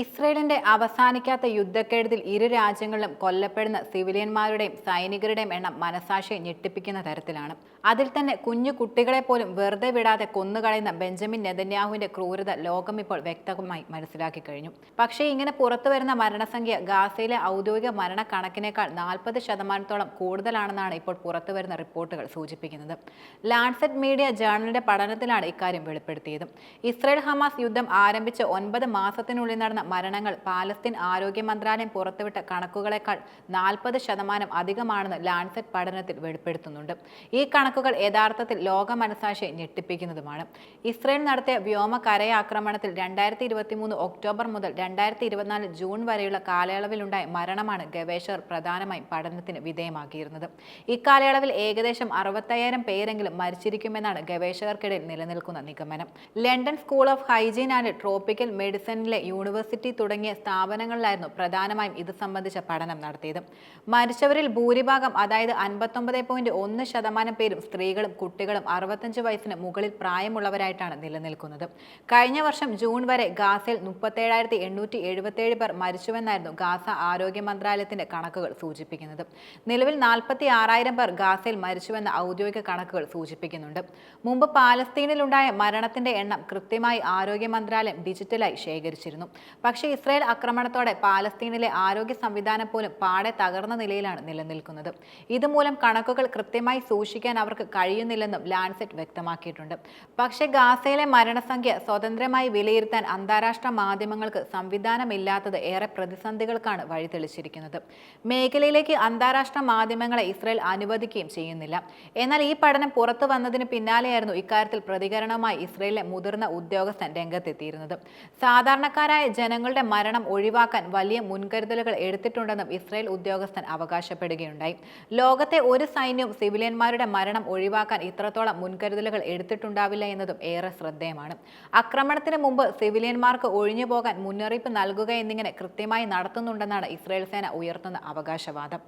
ഇസ്രയേലിന്റെ അവസാനിക്കാത്ത യുദ്ധക്കെടുതിൽ ഇരു രാജ്യങ്ങളിലും കൊല്ലപ്പെടുന്ന സിവിലിയന്മാരുടെയും സൈനികരുടെയും എണ്ണം മനസാക്ഷിയെ ഞെട്ടിപ്പിക്കുന്ന തരത്തിലാണ്. അതിൽ തന്നെ കുഞ്ഞു കുട്ടികളെ പോലും വെറുതെ വിടാതെ കൊന്നുകളയുന്ന ബെഞ്ചമിൻ നെതന്യാഹുവിന്റെ ക്രൂരത ലോകം ഇപ്പോൾ വ്യക്തമായി മനസ്സിലാക്കി കഴിഞ്ഞു. പക്ഷേ ഇങ്ങനെ പുറത്തു വരുന്ന മരണസംഖ്യ ഗാസയിലെ ഔദ്യോഗിക മരണക്കണക്കിനേക്കാൾ നാൽപ്പത് ശതമാനത്തോളം കൂടുതലാണെന്നാണ് ഇപ്പോൾ പുറത്തു വരുന്ന റിപ്പോർട്ടുകൾ സൂചിപ്പിക്കുന്നത്. ലാൻസെറ്റ് മീഡിയ ജേർണലിന്റെ പഠനത്തിലാണ് ഇക്കാര്യം വെളിപ്പെടുത്തിയത്. ഇസ്രയേൽ ഹമാസ് യുദ്ധം ആരംഭിച്ച് ഒൻപത് മാസത്തിനുള്ളിൽ നടന്ന മരണങ്ങൾ പാലസ്തീൻ ആരോഗ്യ മന്ത്രാലയം പുറത്തുവിട്ട കണക്കുകളെക്കാൾ നാൽപ്പത് ശതമാനം അധികമാണെന്ന് ലാൻസെറ്റ് പഠനത്തിൽ വെളിപ്പെടുത്തുന്നുണ്ട്. ഈ കണക്കുകൾ യഥാർത്ഥത്തിൽ ലോക മനസാക്ഷിയെ ഞെട്ടിപ്പിക്കുന്നതുമാണ്. ഇസ്രയേൽ നടത്തിയ വ്യോമ കരയാക്രമണത്തിൽ രണ്ടായിരത്തി ഇരുപത്തി മൂന്ന് ഒക്ടോബർ മുതൽ രണ്ടായിരത്തി ഇരുപത്തിനാല് ജൂൺ വരെയുള്ള കാലയളവിലുണ്ടായ മരണമാണ് ഗവേഷകർ പ്രധാനമായും പഠനത്തിന് വിധേയമാക്കിയിരുന്നത്. ഇക്കാലയളവിൽ ഏകദേശം അറുപത്തയ്യായിരം പേരെങ്കിലും മരിച്ചിരിക്കുമെന്നാണ് ഗവേഷകർക്കിടയിൽ നിലനിൽക്കുന്ന നിഗമനം. London school of hygiene and tropical മെഡിസിനിലെ university തുടങ്ങിയ സ്ഥാപനങ്ങളിലായിരുന്നു പ്രധാനമായും ഇത് സംബന്ധിച്ച പഠനം നടത്തിയത്. മരിച്ചവരിൽ ഭൂരിഭാഗം അതായത് അൻപത്തൊമ്പത് പോയിന്റ് ഒന്ന് ശതമാനം പേരും സ്ത്രീകളും കുട്ടികളും അറുപത്തഞ്ച് വയസ്സിന് മുകളിൽ പ്രായമുള്ളവരായിട്ടാണ് നിലനിൽക്കുന്നത്. കഴിഞ്ഞ വർഷം ജൂൺ വരെ ഗാസയിൽ മുപ്പത്തേഴായിരത്തി എണ്ണൂറ്റി എഴുപത്തേഴ് പേർ മരിച്ചുവെന്നായിരുന്നു ഗാസ ആരോഗ്യ മന്ത്രാലയത്തിന്റെ കണക്കുകൾ സൂചിപ്പിക്കുന്നത്. നിലവിൽ നാൽപ്പത്തി ആറായിരം പേർ ഗാസയിൽ മരിച്ചുവെന്ന ഔദ്യോഗിക കണക്കുകൾ സൂചിപ്പിക്കുന്നുണ്ട്. മുമ്പ് പാലസ്തീനിലുണ്ടായ മരണത്തിന്റെ എണ്ണം കൃത്യമായി ആരോഗ്യ മന്ത്രാലയം ഡിജിറ്റലായി ശേഖരിച്ചിരുന്നു. പക്ഷേ ഇസ്രായേൽ ആക്രമണത്തോടെ പാലസ്തീനിലെ ആരോഗ്യ സംവിധാനം പോലും പാടെ തകർന്ന നിലയിലാണ് നിലനിൽക്കുന്നത്. ഇതുമൂലം കണക്കുകൾ കൃത്യമായി സൂക്ഷിക്കാൻ അവർക്ക് കഴിയുന്നില്ലെന്നും ലാൻസെറ്റ് വ്യക്തമാക്കിയിട്ടുണ്ട്. പക്ഷേ ഗാസയിലെ മരണസംഖ്യ സ്വതന്ത്രമായി വിലയിരുത്താൻ അന്താരാഷ്ട്ര മാധ്യമങ്ങൾക്ക് സംവിധാനമില്ലാത്തത് ഏറെ പ്രതിസന്ധികൾക്കാണ് വഴിതെളിച്ചിരിക്കുന്നത്. മേഖലയിലേക്ക് അന്താരാഷ്ട്ര മാധ്യമങ്ങളെ ഇസ്രായേൽ അനുവദിക്കുകയും ചെയ്യുന്നില്ല. എന്നാൽ ഈ പഠനം പുറത്തു വന്നതിന് പിന്നാലെയായിരുന്നു ഇക്കാര്യത്തിൽ പ്രതികരണവുമായി ഇസ്രായേലിലെ മുതിർന്ന ഉദ്യോഗസ്ഥൻ രംഗത്തെത്തിയിരുന്നത്. സാധാരണക്കാരായ ജനങ്ങളുടെ മരണം ഒഴിവാക്കാൻ വലിയ മുൻകരുതലുകൾ എടുത്തിട്ടുണ്ടെന്നും ഇസ്രായേൽ ഉദ്യോഗസ്ഥൻ അവകാശപ്പെടുകയുണ്ടായി. ലോകത്തെ ഒരു സൈന്യവും സിവിലിയന്മാരുടെ മരണം ഒഴിവാക്കാൻ ഇത്രത്തോളം മുൻകരുതലുകൾ എടുത്തിട്ടുണ്ടാവില്ല എന്നതും ഏറെ ശ്രദ്ധേയമാണ്. ആക്രമണത്തിന് മുമ്പ് സിവിലിയന്മാർക്ക് ഒഴിഞ്ഞു പോകാൻ മുന്നറിയിപ്പ് നൽകുക എന്നിങ്ങനെ കൃത്യമായി നടത്തുന്നുണ്ടെന്നാണ് ഇസ്രായേൽ സേന ഉയർത്തുന്ന അവകാശവാദം.